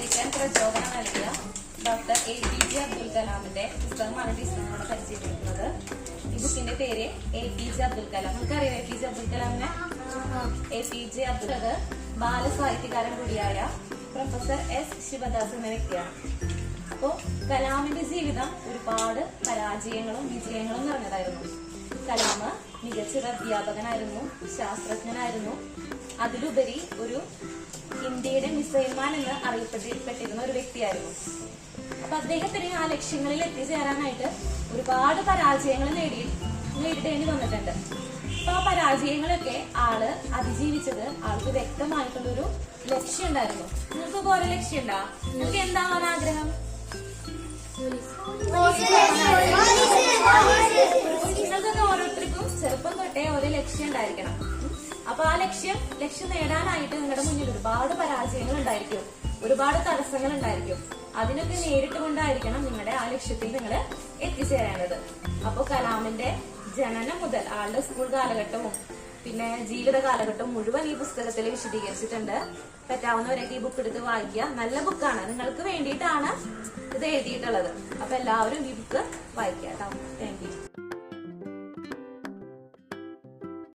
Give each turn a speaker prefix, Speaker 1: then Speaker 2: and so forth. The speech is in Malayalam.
Speaker 1: ആദരിക്കാൻ പ്രചോദനം നൽകിയ doctor A P J Abdul കലാമിന്റെ പുസ്തകമാണ് ടീച്ചറിനോട് പരിചയപ്പെടുത്തുന്നത്. ഈ ബുക്കിന്റെ പേര് A P J Abdul Kalam. നമുക്കറിയാം എ പി ജെ അബ്ദുൽ കലാമിനെ? എ പി ജെ അബ്ദുൽ അത് ബാലസാഹിത്യകാരൻ കൂടിയായ പ്രൊഫസർ എസ് ശിവദാസ് എന്ന വ്യക്തിയാണ്. അപ്പോ കലാമിന്റെ ജീവിതം ഒരുപാട് പരാജയങ്ങളും വിജയങ്ങളും നിറഞ്ഞതായിരുന്നു. കലാം മികച്ചൊരു അധ്യാപകനായിരുന്നു ശാസ്ത്രജ്ഞനായിരുന്നു. അതിലുപരി ഒരു ഇന്ത്യയുടെ മിസൈൽമാൻ എന്ന് അറിയപ്പെട്ടിരുന്ന ഒരു വ്യക്തിയായിരുന്നു. അപ്പൊ അദ്ദേഹത്തിന് ആ ലക്ഷ്യങ്ങളിൽ എത്തിച്ചേരാനായിട്ട് ഒരുപാട് പരാജയങ്ങൾ നേടി നേരിടേണ്ടി വന്നിട്ടുണ്ട്. അപ്പൊ ആ പരാജയങ്ങളൊക്കെ ആൾ അതിജീവിച്ചത് ആൾക്ക് വ്യക്തമായിട്ടുള്ളൊരു ലക്ഷ്യം ഉണ്ടായിരുന്നു നിങ്ങൾക്ക് ഓരോ ലക്ഷ്യം ഉണ്ടാ നിങ്ങൾക്ക് എന്താണ് ആഗ്രഹം? നിങ്ങൾക്കൊക്കെ ഓരോരുത്തർക്കും ചെറുപ്പം തൊട്ടേ ഒരു ലക്ഷ്യം ഉണ്ടായിരിക്കണം. അപ്പൊ ആ ലക്ഷ്യം ലക്ഷ്യം നേടാനായിട്ട് നിങ്ങളുടെ മുന്നിൽ ഒരുപാട് പരാജയങ്ങൾ ഉണ്ടായിരിക്കും ഒരുപാട് തടസ്സങ്ങൾ ഉണ്ടായിരിക്കും അതിനൊക്കെ നേരിട്ട് കൊണ്ടായിരിക്കണം നിങ്ങളുടെ ആ ലക്ഷ്യത്തിൽ നിങ്ങൾ എത്തിച്ചേരേണ്ടത്. അപ്പൊ കലാമിന്റെ ജനനം മുതൽ ആളുടെ സ്കൂൾ കാലഘട്ടവും പിന്നെ ജീവിത കാലഘട്ടം മുഴുവൻ ഈ പുസ്തകത്തിൽ വിശദീകരിച്ചിട്ടുണ്ട്. പറ്റാവുന്നവരൊക്കെ ഈ ബുക്ക് എടുത്ത് വായിക്കുക. നല്ല ബുക്കാണ് നിങ്ങൾക്ക് വേണ്ടിയിട്ടാണ് ഇത് എഴുതിയിട്ടുള്ളത്. അപ്പൊ എല്ലാവരും ഈ ബുക്ക് വായിക്കുക കേട്ടോ. Thank you